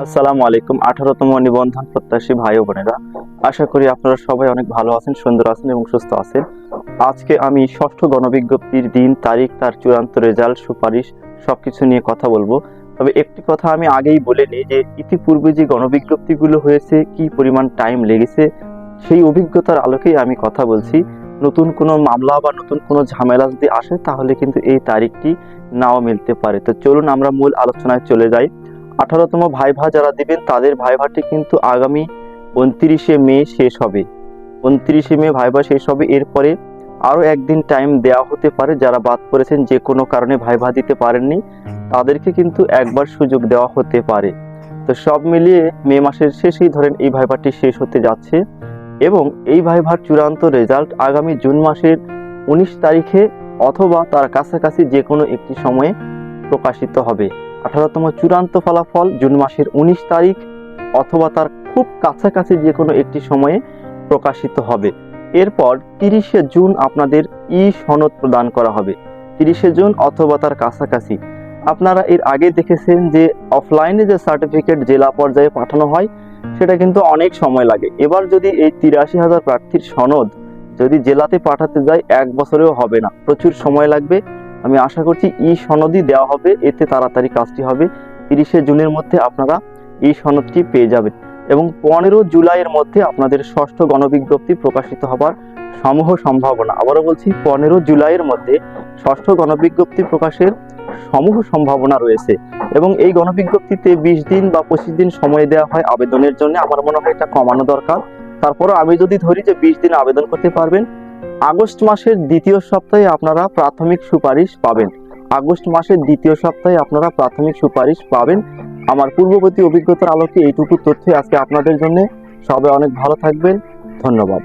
আসসালামু আলাইকুম। আঠারোতম নিবন্ধন প্রত্যাশী ভাই বোনেরা, আশা করি আপনারা সবাই অনেক ভালো আছেন, সুন্দর আছেন এবং সুস্থ আছেন। আজকে আমি ষষ্ঠ গণবিজ্ঞপ্তির দিন, তারিখ, তার চূড়ান্ত রেজাল্ট, সুপারিশ নিয়ে কথা বলব। তবে একটি কথা আমি আগেই বলে নিই যে, ইতিপূর্বে যে গণবিজ্ঞপ্তিগুলো হয়েছে, কি পরিমাণ টাইম লেগেছে, সেই অভিজ্ঞতার আলোকেই আমি কথা বলছি। নতুন কোনো মামলা বা নতুন কোনো ঝামেলা যদি আসে, তাহলে কিন্তু এই তারিখটি নাও মিলতে পারে। তো চলুন আমরা মূল আলোচনায় চলে যাই। আঠারোতম ভাইভা যারা দিবেন, তাদের ভাইভাটি কিন্তু আগামী উনত্রিশে মে শেষ হবে। উনত্রিশে মে ভাইভা শেষ হবে, এরপরে আরও একদিন টাইম দেওয়া হতে পারে, যারা বাদ পড়েছেন, যে কোনো কারণে ভাইভা দিতে পারেননি, তাদেরকে কিন্তু একবার সুযোগ দেওয়া হতে পারে। তো সব মিলিয়ে মে মাসের শেষেই ধরেন এই ভাইভাটি শেষ হতে যাচ্ছে এবং এই ভাইভার চূড়ান্ত রেজাল্ট আগামী জুন মাসের উনিশ তারিখে অথবা তার কাছাকাছি যে কোনো একটি সময়ে প্রকাশিত হবে। আঠারোতম চূড়ান্ত ফলাফল জুন মাসের উনিশ তারিখ অথবা তার খুব কাছাকাছি যে কোনো একটি সময়ে প্রকাশিত হবে। এরপর তিরিশে জুন আপনাদের ই সনদ প্রদান করা হবে। তিরিশে জুন অথবা তার কাছাকাছি। আপনারা এর আগে দেখেছেন যে অফলাইনে যে সার্টিফিকেট জেলা পর্যায়ে পাঠানো হয়, সেটা কিন্তু অনেক সময় লাগে। এবার যদি এই তিরাশি হাজার প্রার্থীর সনদ যদি জেলাতে পাঠাতে যায়, এক বছরেও হবে না। প্রচুর সময় লাগবে। আমি আশা করছি ই সনদই দেওয়া হবে। এতে তাড়াতাড়ি কাজটি হবে। তিরিশে জুনের মধ্যে আপনারা ই সনদটি পেয়ে যাবেন এবং পনেরো জুলাইয়ের মধ্যে আপনাদের ষষ্ঠ গণবিজ্ঞপ্তি প্রকাশিত হবার সমূহ সম্ভাবনা। আবারও বলছি, পনেরো জুলাইয়ের মধ্যে ষষ্ঠ গণবিজ্ঞপ্তি প্রকাশের সমূহ সম্ভাবনা রয়েছে এবং এই গণবিজ্ঞপ্তিতে বিশ দিন বা পঁচিশ দিন সময় দেওয়া হয় আবেদনের জন্য। আমার মনে হয় এটা কমানো দরকার। তারপরও আমি যদি ধরি যে বিশ দিন আবেদন করতে পারবেন আগস্ট মাসের দ্বিতীয় সপ্তাহে আপনারা প্রাথমিক সুপারিশ পাবেন। আগস্ট মাসের দ্বিতীয় সপ্তাহে আপনারা প্রাথমিক সুপারিশ পাবেন। আমার পূর্ববর্তী অভিজ্ঞতার আলোকে এইটুকু তথ্য আজকে আপনাদের জন্য। সবাই অনেক ভালো থাকবেন। ধন্যবাদ।